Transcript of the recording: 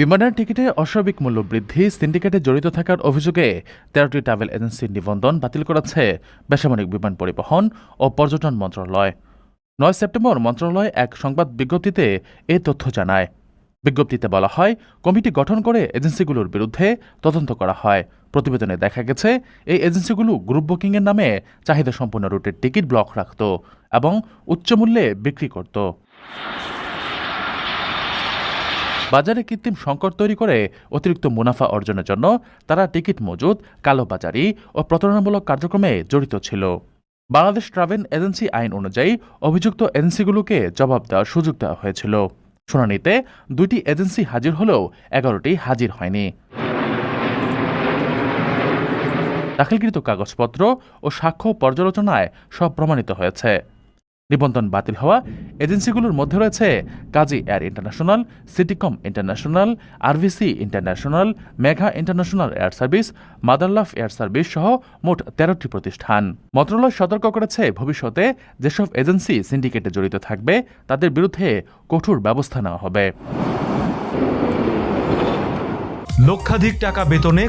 বিমানের টিকিটে অস্বাভাবিক মূল্য বৃদ্ধি, সিন্ডিকেটে জড়িত থাকার অভিযোগে তেরোটি ট্রাভেল এজেন্সির নিবন্ধন বাতিল করেছে বেসামরিক বিমান পরিবহন ও পর্যটন মন্ত্রণালয়। নয় সেপ্টেম্বর মন্ত্রণালয় এক সংবাদ বিজ্ঞপ্তিতে এ তথ্য জানায়। বিজ্ঞপ্তিতে বলা হয়, কমিটি গঠন করে এজেন্সিগুলোর বিরুদ্ধে তদন্ত করা হয়। প্রতিবেদনে দেখা গেছে, এই এজেন্সিগুলো গ্রুপ বুকিংয়ের নামে চাহিদা সম্পূর্ণ রুটের টিকিট ব্লক রাখত এবং উচ্চ মূল্যে বিক্রি করত। বাজারে কৃত্রিম সংকট তৈরি করে অতিরিক্ত মুনাফা অর্জনের জন্য তারা টিকিট মজুদ কালোবাজারি ও প্রতারণামূলক কার্যক্রমে জড়িত ছিল। বাংলাদেশ ট্রাভেল এজেন্সি আইন অনুযায়ী অভিযুক্ত এজেন্সিগুলোকে জবাব দেওয়ার সুযোগ দেওয়া হয়েছিল। শুনানিতে দুইটি এজেন্সি হাজির হলেও এগারোটি হাজির হয়নি। দাখিলকৃত কাগজপত্র ও সাক্ষ্য পর্যালোচনায় সব প্রমাণিত হয়েছে। নিবন্ধন বাতিল হওয়া এজেন্সিগুলোর মধ্যে রয়েছে Kazi air international, Citycom international, RVC international, Megha international air service, মাদারলাফ air service সহ মোট তেরোটি প্রতিষ্ঠান। মন্ত্রণালয় সতর্ক করেছে, ভবিষ্যতে যেসব এজেন্সি সিন্ডিকেটে জড়িত থাকবে, তাদের বিরুদ্ধে কঠোর ব্যবস্থা নেওয়া হবে। লক্ষাধিক টাকা বেতনে